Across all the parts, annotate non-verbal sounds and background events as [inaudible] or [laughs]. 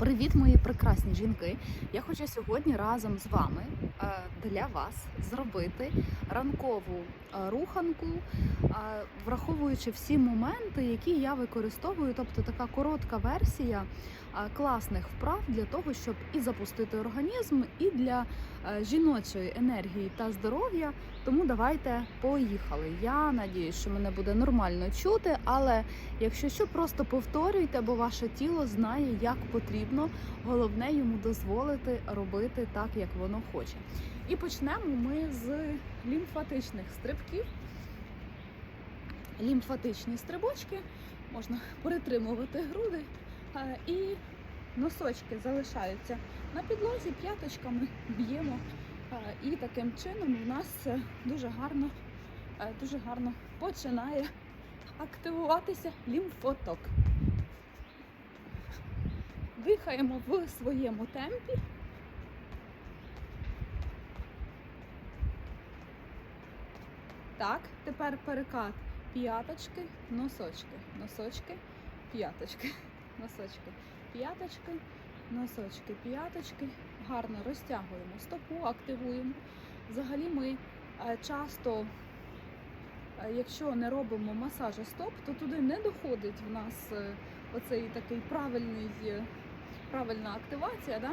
Привіт, мої прекрасні жінки! Я хочу сьогодні разом з вами е, для вас зробити ранкову е, руханку, е, враховуючи всі моменти, які я використовую, тобто така коротка версія класних вправ для того, щоб і запустити організм, і для жіночої енергії та здоров'я. Тому давайте поїхали. Я надіюсь, що мене буде нормально чути, але якщо що, просто повторюйте, бо ваше тіло знає, як потрібно. Головне йому дозволити робити так, як воно хоче. І почнемо ми з лімфатичних стрибків. Лімфатичні стрибочки можна перетримувати груди е, і носочки залишаються на підлозі, п'яточками б'ємо. І таким чином в нас е, дуже гарно, е, дуже гарно починає активуватися лімфоток. Дихаємо в своєму темпі. Так, тепер перекат п'яточки, носочки, носочки, п'яточки, [laughs] носочки, п'яточки, носочки, п'яточки. Гарно розтягуємо стопу, активуємо. Взагалі ми е, часто, е, якщо не робимо масажу стоп, то туди не доходить в нас е, оцей такий правильний, правильна активація. Да?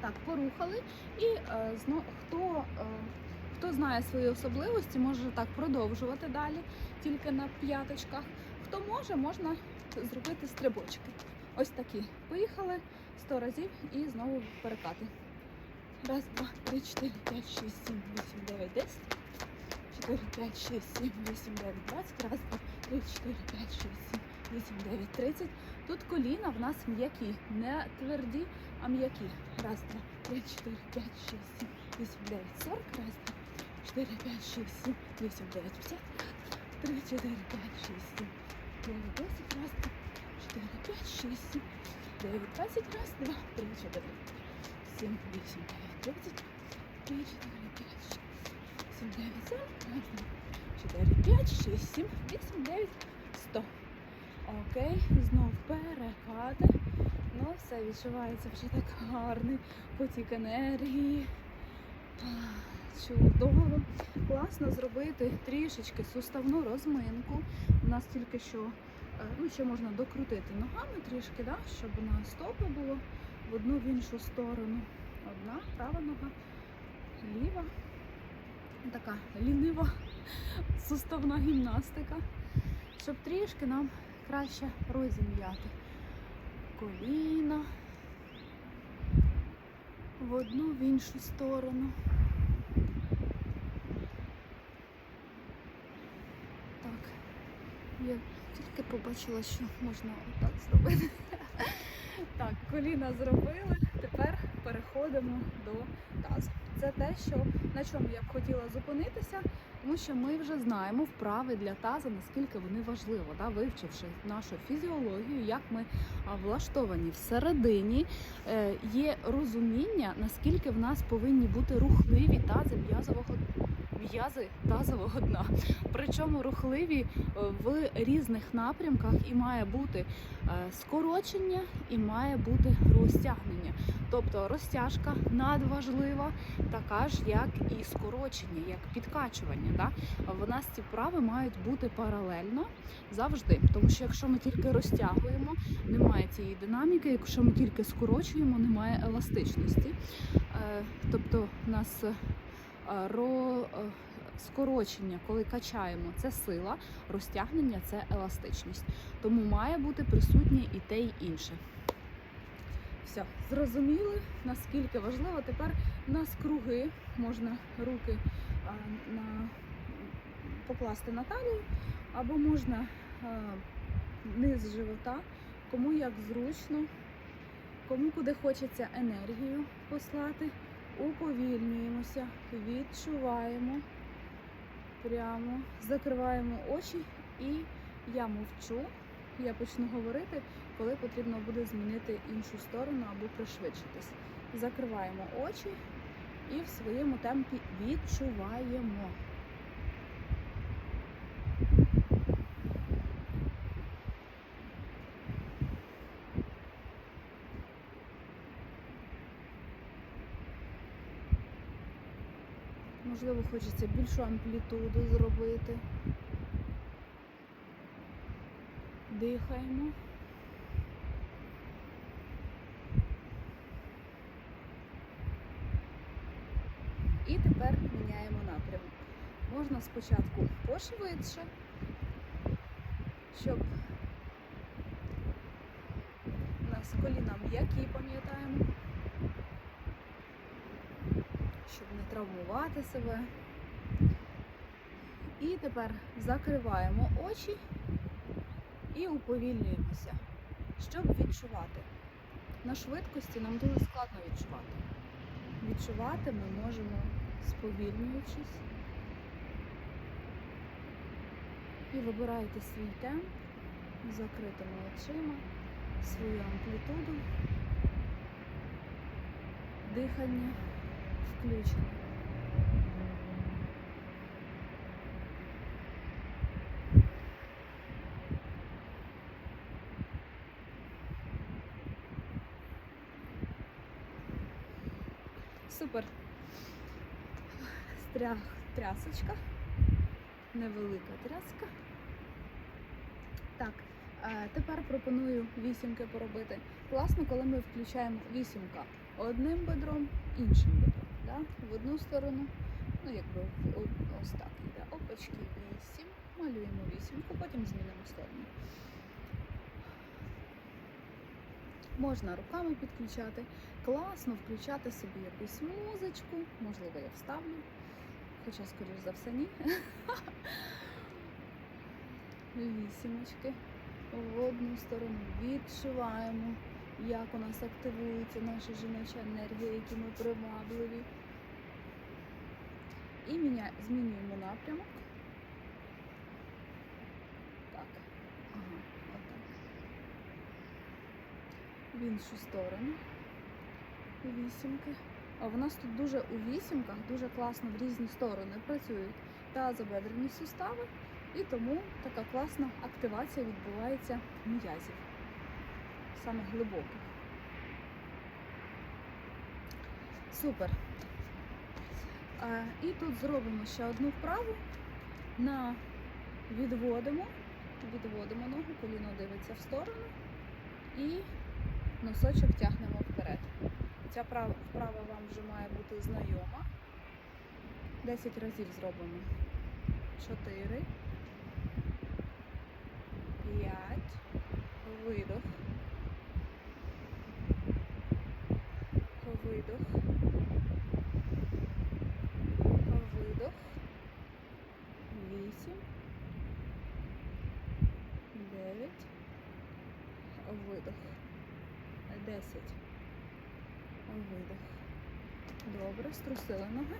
Так, порухали. І хто, хто знає свої особливості, може так продовжувати далі, тільки на п'яточках. Хто може, можна зробити стрибочки. Ось такі. Поїхали 100 разів і знову перекати. Раз, два, три, чотири, п'ять, шість, сім, вісім, дев'ять, десять. Чотири, п'ять, шість, сім, вісім, дев'ять, двадцять. Раз, два, три, чотири, п'ять, шість, сім, вісім, дев'ять, тридцять. Тут коліна в нас м'які, не тверді, а м'які. Раз, два, три, чотири, п'ять, шість, сім, вісім, дев'ять, сорок. Раз, два, чотири, п'ять, шість, сім, вісім, дев'ять, п'ятдесят. Три, чотири, п'ять, шість, сім, дев'ять, десять. Раз, два, чотири, п'ять, шість, сім, дев'ять, двадцять. Раз, два, три, чотири, сім, вісім, дев'ять, тридцять. Три, чотири, п'ять, шість, сім, дев'ять, сорок. Раз, два, чотири, п'ять, шість, сім, вісім, дев'ять, сто. Окей, знов перекати. Ну, все відчувається вже так гарний потік енергії. Чудово. Класно зробити трішечки суставну розминку. У нас тільки що, ну, ще можна докрутити ногами трішки, да, щоб на стопи було в одну в іншу сторону. Одна права нога, ліва. Така лінива суставна гімнастика. Щоб трішки нам краще розім'яти коліна в одну в іншу сторону. Так, я тільки побачила, що можна отак зробити. [laughs] Так, коліна зробили. Тепер переходимо до тазу. Це те, що на чому я б хотіла зупинитися, тому що ми вже знаємо вправи для таза, наскільки вони важливо, да? вивчивши нашу фізіологію, як ми влаштовані всередині, е, є розуміння, наскільки в нас повинні бути рухливі тази м'язового м'язи тазового дна. Причому рухливі е, в різних напрямках і має бути е, скорочення і має бути розтягнення. Тобто розтяжка надважлива, така ж, як і скорочення, як підкачування. Да? В нас ці вправи мають бути паралельно завжди. Тому що якщо ми тільки розтягуємо, немає цієї динаміки, якщо ми тільки скорочуємо, немає еластичності. Е, Тобто у нас ро... е, скорочення, коли качаємо, це сила, розтягнення це еластичність. Тому має бути присутнє і те, і інше. Все, зрозуміли, наскільки важливо. Тепер у нас круги, можна руки а, на, покласти на талію, або можна низ живота, кому як зручно, кому куди хочеться енергію послати. Уповільнюємося, відчуваємо, прямо закриваємо очі і я мовчу. Я почну говорити, коли потрібно буде змінити іншу сторону або пришвидшитись. Закриваємо очі і в своєму темпі відчуваємо. Можливо, хочеться більшу амплітуду зробити. Дихаємо. І тепер міняємо напрямок. Можна спочатку пошвидше, щоб у нас коліна м'які, пам'ятаємо, щоб не травмувати себе. І тепер закриваємо очі і уповільнюємося, щоб відчувати. На швидкості нам дуже складно відчувати. Відчувати ми можемо сповільнюючись. І вибираєте свій темп закритими очима, свою амплітуду, дихання включене. Супер. Стрях, трясочка. Невелика тряска. Так, е, тепер пропоную вісімки поробити. Класно, коли ми включаємо вісімка одним бедром, іншим бедром. В одну сторону, ну якби ось так йде. Опачки вісім. Малюємо вісімку, потім змінимо сторону. Можна руками підключати. Класно включати собі якусь музичку. Можливо, я вставлю. Хоча, скоріш за все, ні. [laughs] Вісімочки. В одну сторону відчуваємо, як у нас активується наша жіноча енергія, які ми привабливі. І міня... змінюємо напрямок. Так. Ага, отак. В іншу сторону. Вісімки. А в нас тут дуже у вісімках дуже класно в різні сторони працюють тазобедрені сустави, і тому така класна активація відбувається м'язів, саме глибоких. Супер. І тут зробимо ще одну вправу на відводимо, відводимо ногу, коліно дивиться в сторону і носочок тягнемо вперед. Ця вправа вам вже має бути знайома. 10 разів зробимо. 4, 5, видох, видох, видох, 8, 9, видох, 10. Видох. Добре, струсили ноги.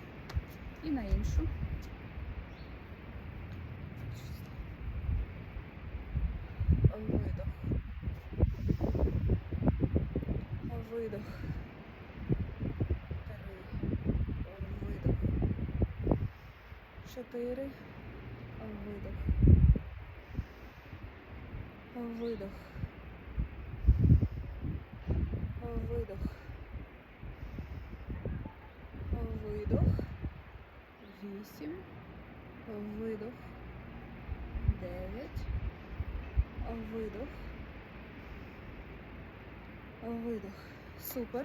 І на іншу. Видох. Видох. Три. Видох. Чотири. Видох. Видох. Видох. Видох. Вісім. Видох. Дев'ять. Видох. Видох. Супер.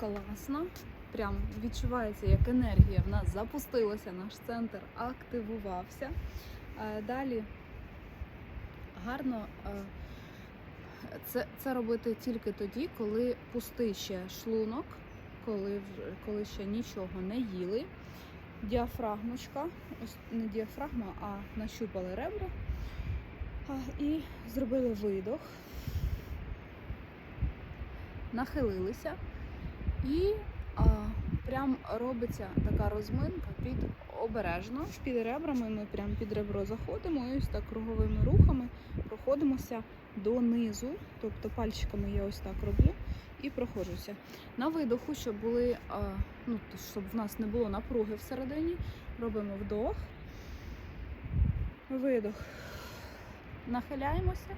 Класно. Прям відчувається, як енергія в нас запустилася, наш центр активувався. Е, Далі гарно е, це, це робити тільки тоді, коли пустий ще шлунок, коли, коли ще нічого не їли. Діафрагмочка, ось не діафрагма, а нащупали ребра. І зробили видох, нахилилися і а, прям робиться така розминка під обережно. Під ребрами ми прям під ребро заходимо і ось так круговими рухами проходимося донизу. Тобто пальчиками я ось так роблю і проходжуся. На видоху, щоб були, ну, щоб в нас не було напруги всередині, робимо вдох, видох. Нахиляємося.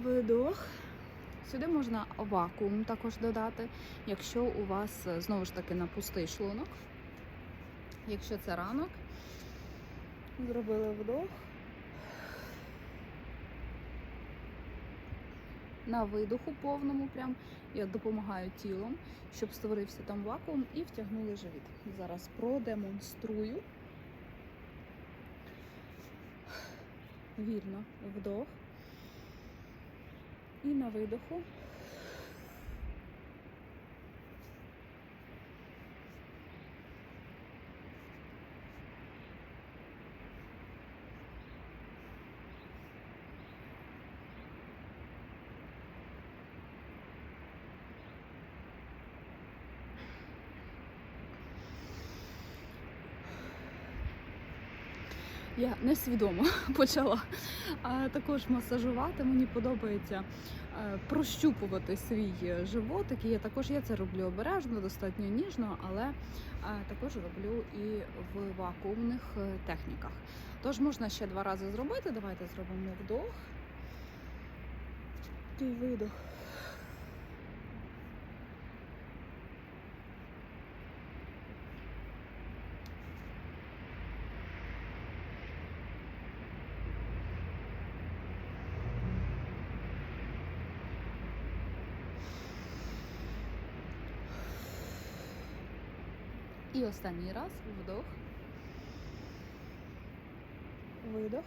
Видох. Сюди можна вакуум також додати, якщо у вас е, знову ж таки на пустий шлунок. Якщо це ранок, зробили вдох. На видоху повному, прям я допомагаю тілом, щоб створився там вакуум і втягнули живіт. Зараз продемонструю. Вільно вдох. І на видоху. Я несвідомо [laughs] почала також масажувати. Мені подобається е, прощупувати свій е, животик. Я також я це роблю обережно, достатньо ніжно, але е, також роблю і в вакуумних техніках. Тож можна ще два рази зробити. Давайте зробимо вдох і видох. І останній раз вдох. Видох.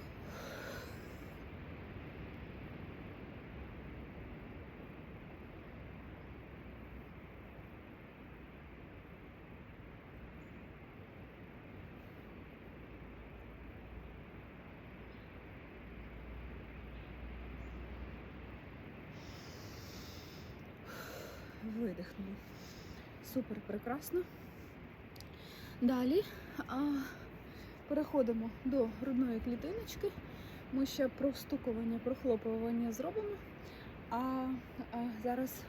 Видихнули. Супер прекрасно. Далі а, переходимо до грудної клітиночки. Ми ще простукування, прохлопування зробимо. А, а зараз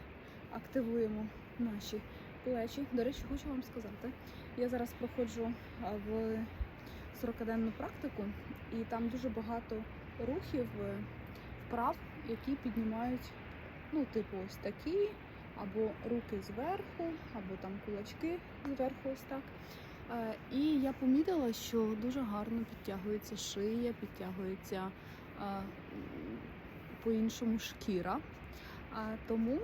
активуємо наші плечі. До речі, хочу вам сказати, я зараз проходжу в 40-денну практику, і там дуже багато рухів, е, вправ, які піднімають, ну, типу, ось такі, або руки зверху, або там кулачки зверху, ось так. Е, І я помітила, що дуже гарно підтягується шия, підтягується е, по-іншому шкіра. Тому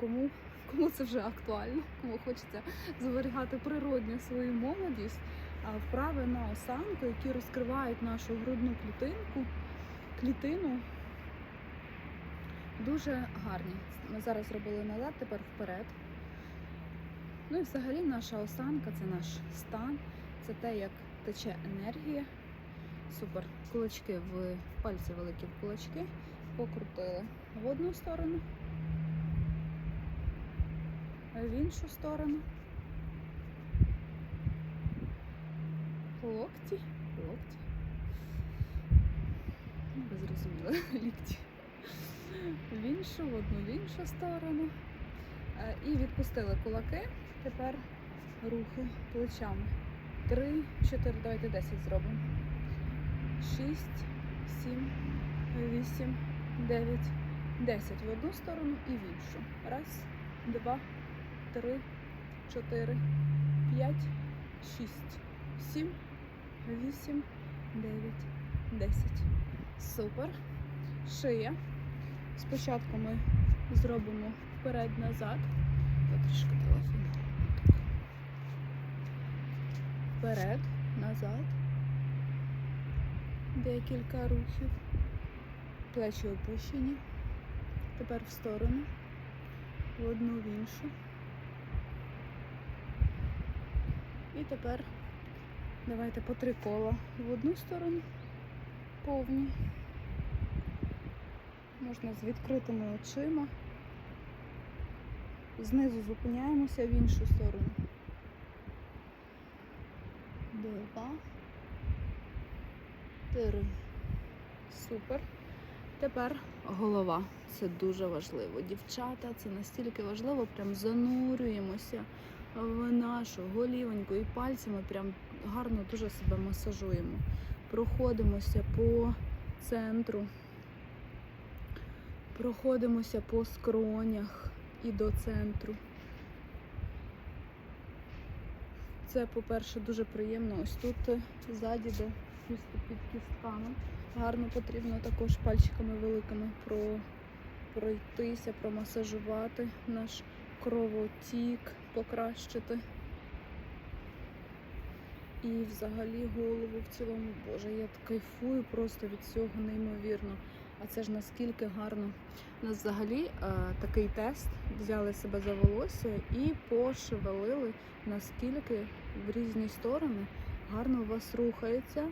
кому, кому це вже актуально, кому хочеться зберігати природню свою молодість, вправи на осанку, які розкривають нашу грудну клітинку, клітину, дуже гарні. Ми зараз зробили назад, тепер вперед. Ну і взагалі наша осанка це наш стан, це те, як тече енергія. Супер. Кулачки в пальці великі в кулачки. Покрутили в одну сторону, в іншу сторону. Локті, локті. Ви зрозуміли, [laughs] лікті. В іншу, в одну в іншу сторону. Е, І відпустили кулаки. Тепер рухи плечами. Три, чотири, давайте 10 зробимо. Шість, сім, вісім, дев'ять, десять в одну сторону і в іншу. Раз, два, три, чотири, п'ять, шість, сім, вісім, дев'ять, десять. Супер. Шия. Спочатку ми зробимо вперед-назад. Трішки телефон. Вперед, назад. Декілька рухів. Плечі опущені. Тепер в сторону. В одну в іншу. І тепер давайте по три кола в одну сторону. Повні. Можна з відкритими очима. Знизу зупиняємося в іншу сторону. Два. Три. Супер. Тепер голова. Це дуже важливо. Дівчата, це настільки важливо, прям занурюємося в нашу голівоньку і пальцями прям гарно дуже себе масажуємо. Проходимося по центру Проходимося по скронях і до центру. Це, по-перше, дуже приємно. Ось тут е, ззаді, де кістки під кістками. Гарно потрібно також пальчиками великими про... пройтися, промасажувати наш кровотік, покращити. І взагалі голову в цілому, боже, я кайфую просто від цього неймовірно. А це ж наскільки гарно. У нас взагалі е, такий тест взяли себе за волосся і пошевелили, наскільки в різні сторони гарно у вас рухається.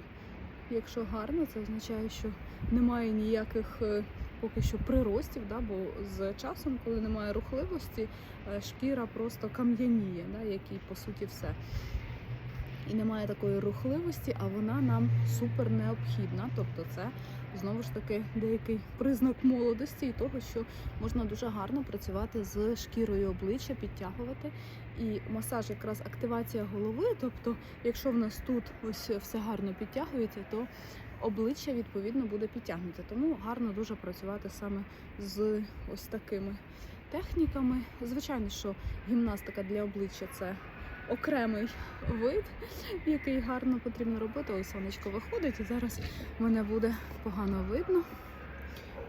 Якщо гарно, це означає, що немає ніяких е, поки що приростів, да, бо з часом, коли немає рухливості, е, шкіра просто кам'яніє, да, як і по суті все. І немає такої рухливості, а вона нам супер необхідна. Тобто, це знову ж таки деякий признак молодості і того, що можна дуже гарно працювати з шкірою обличчя, підтягувати. І масаж, якраз активація голови. Тобто, якщо в нас тут ось все гарно підтягується, то обличчя відповідно буде підтягнуте. Тому гарно дуже працювати саме з ось такими техніками. Звичайно, що гімнастика для обличчя це окремий вид, який гарно потрібно робити. Ось сонечко виходить, і зараз мене буде погано видно.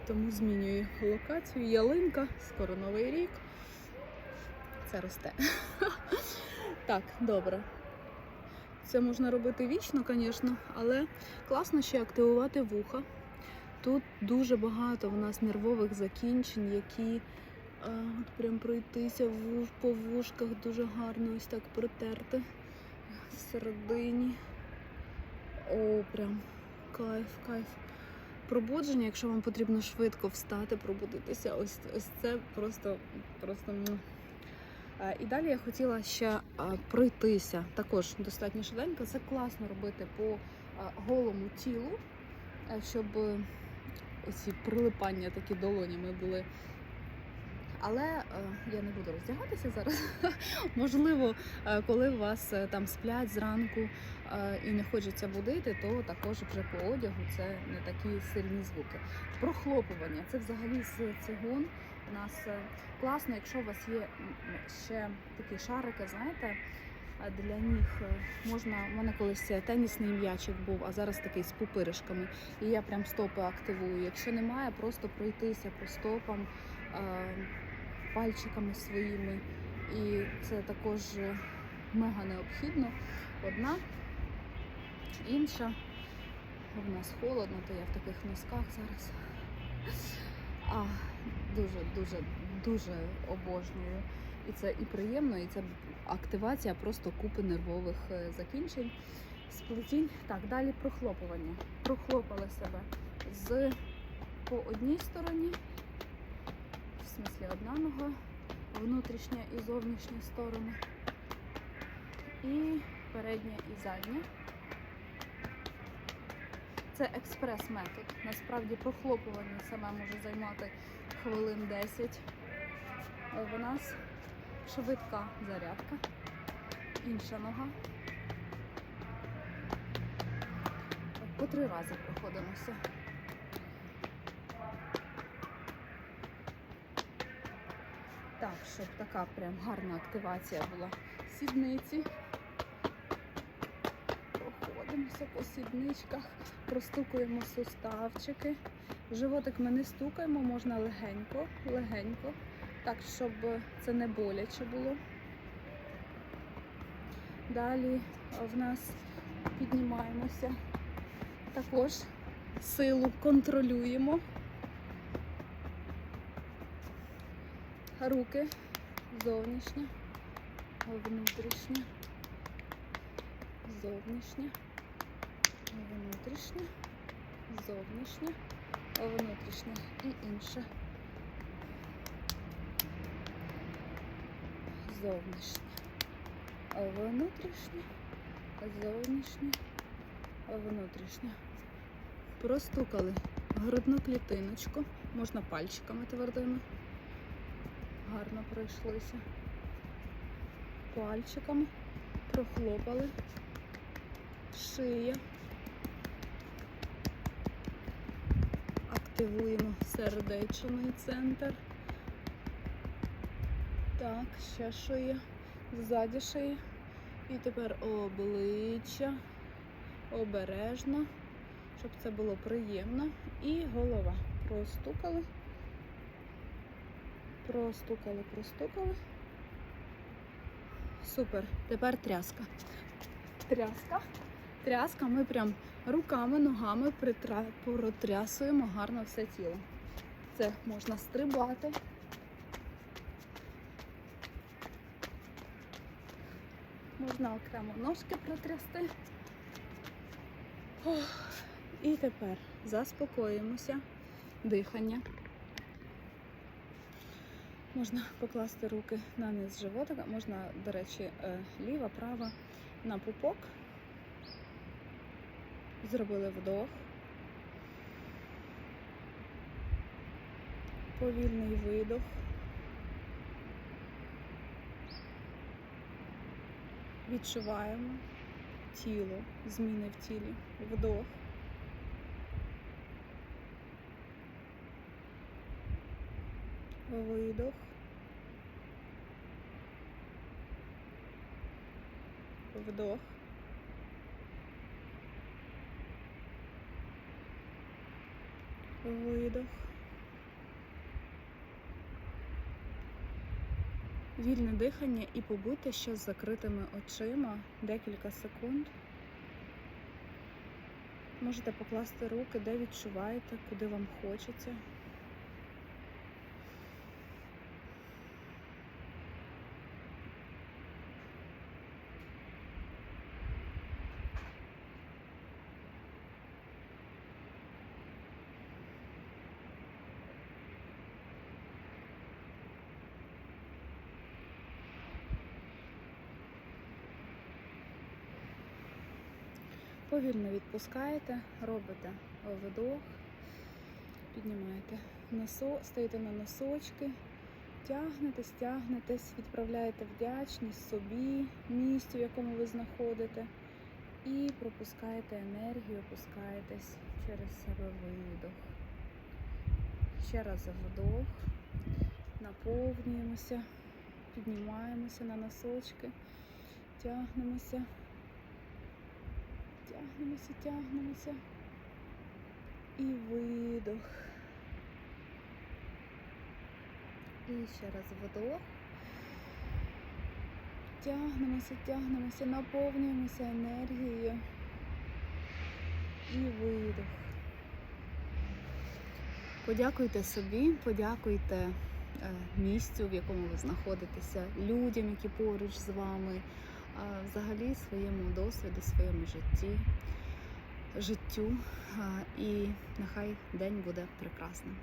Тому змінюю локацію. Ялинка, скоро новий рік. Це росте. [laughs] Так, добре. Це можна робити вічно, звісно, але класно ще активувати вуха. Тут дуже багато в нас нервових закінчень, які от прям пройтися вув, по вушках дуже гарно ось так протерти всередині. О, прям кайф, кайф. Пробудження, якщо вам потрібно швидко встати, пробудитися, ось, ось це просто, просто. Е, І далі я хотіла ще пройтися також достатньо швиденько. Це класно робити по голому тілу, щоб е, оці прилипання такі долонями були. Але е, я не буду роздягатися зараз. [laughs] Можливо, е, коли вас е, там сплять зранку і не хочеться будити, то також вже по одягу це не такі сильні звуки. Прохлопування це взагалі з цигун. У нас класно, якщо у вас є ще такі шарики, знаєте, для ніг можна. У мене колись тенісний м'ячик був, а зараз такий з пупиришками. І я прям стопи активую. Якщо немає, просто пройтися по стопам пальчиками своїми. І це також е, мега необхідно. Одна, інша. У нас холодно, то я в таких носках зараз. А, дуже, дуже, дуже обожнюю. І це і приємно, і це активація просто купи нервових е, закінчень, сплетінь. Так, далі прохлопування. Прохлопали себе з по одній стороні, в смислі одна нога, внутрішня і зовнішня сторони, і передня і задня. Це експрес-метод. Насправді прохлопування саме може займати хвилин 10. В нас швидка зарядка. Інша нога. По три рази проходимося. Так, щоб така прям гарна активація була сідниці. Проходимося по сідничках, простукуємо суставчики. Животик ми не стукаємо, можна легенько, легенько, так, щоб це не боляче було. Далі в нас піднімаємося. Також силу контролюємо. Руки зовнішня, внутрішня, зовнішня, внутрішня, зовнішня, внутрішня і інша. Зовнішня, внутрішня, зовнішня, внутрішня. Простукали грудну клітиночку, можна пальчиками твердими. Гарно пройшлися. Пальчиками прохлопали. Шия. Активуємо сердечний центр. Так, ще є? Ззаді шиї. І тепер обличчя. Обережно, щоб це було приємно. І голова. Простукали. Простукали, простукали. Супер. Тепер тряска. Тряска. Тряска. Ми прям руками, ногами притра... протрясуємо гарно все тіло. Це можна стрибати. Можна окремо ножки протрясти. Ох. І тепер заспокоїмося. Дихання. Можна покласти руки на низ животика, можна, до речі, е, ліва, права на пупок. Зробили вдох. Повільний видох. Відчуваємо тіло, зміни в тілі. Вдох. Видох. Вдох. Видох. Вільне дихання і побути ще з закритими очима декілька секунд. Можете покласти руки, де відчуваєте, куди вам хочеться. Повільно відпускаєте, робите вдох, піднімаєте носо, стоїте на носочки, тягнетесь, тягнетесь, відправляєте вдячність собі, місцю, в якому ви знаходите, і пропускаєте енергію, опускаєтесь через себе видох. Ще раз вдох, наповнюємося, піднімаємося на носочки, тягнемося. Тягнемося, тягнемося. І видох. І ще раз вдох. Тягнемося, тягнемося, наповнюємося енергією. І видох. Подякуйте собі, подякуйте е, місцю, в якому ви знаходитеся, людям, які поруч з вами взагалі своєму досвіду, своєму житті, життю. І нехай день буде прекрасним.